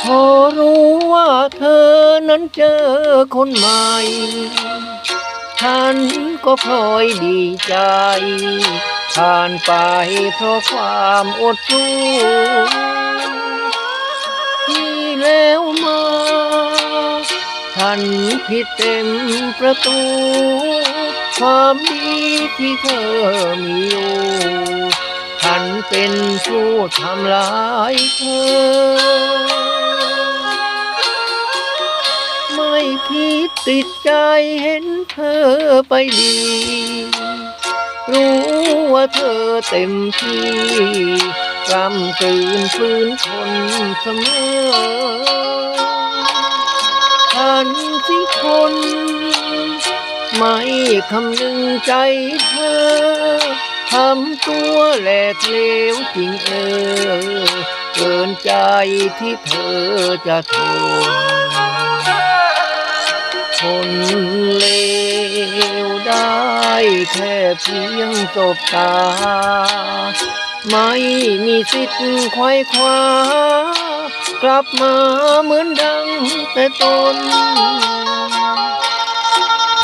พอรู้ว่าเธอนั้นเจอคนใหม่ ฉันก็พลอยดีใจ ผ่านไปเพราะความอดสู้ที่แล้วมา ฉันผิดเต็มประตู ความดีที่เธอมีอยู่ฉันเป็นผู้ทำร้ายเธอ ติดใจเห็นเธอไปดี รู้ว่าเธอเต็มที่กำกืนฟื้นทนเสมอฉันที่คนไม่คำนึงใจเธอ ทำตัวแหลกเลวจริงเออ เกินใจที่เธอจะทน คนเลวได้แค่เพียงสบตา ไม่มีสิทธิ์ควายคว้ากลับมาเหมือนดังแต่ตน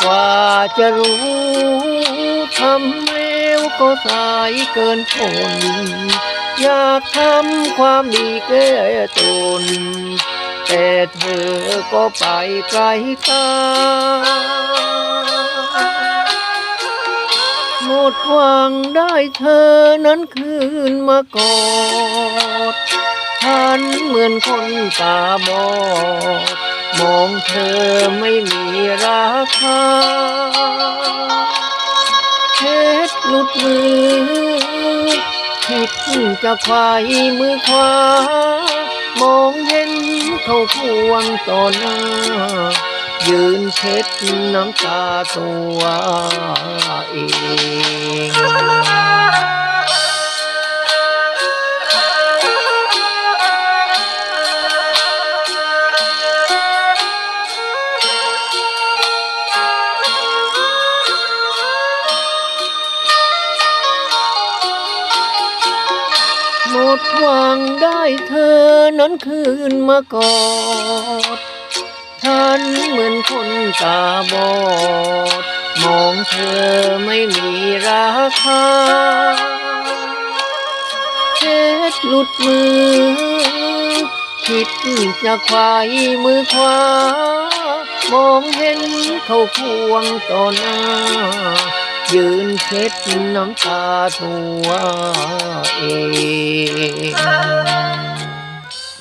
กว่าจะรู้ทำเลวก็สายเกินทนอยากทำความดีแก้ตน แต่เธอก็ไปไกลตาหมดหวังได้เธอนั้นคืนมากอดฉันเหมือนคนตาบอดมองเธอไม่มีราคาเช็ดหลุดมือคิดจะควายมือขวามองเห็น เขาควงต่อหน้า ยืนเช็ดน้ำตาตัวเอง หมดหวังได้เธอนั้นคืนมากอดฉันเหมือนคนตาบอด มองเธอไม่มีราคาเช็ดหลุดมือ คิดจะควายมือขวามองเห็นเขาควงต่อหน้า ยืนเช็ดน้ำตาตัวเอง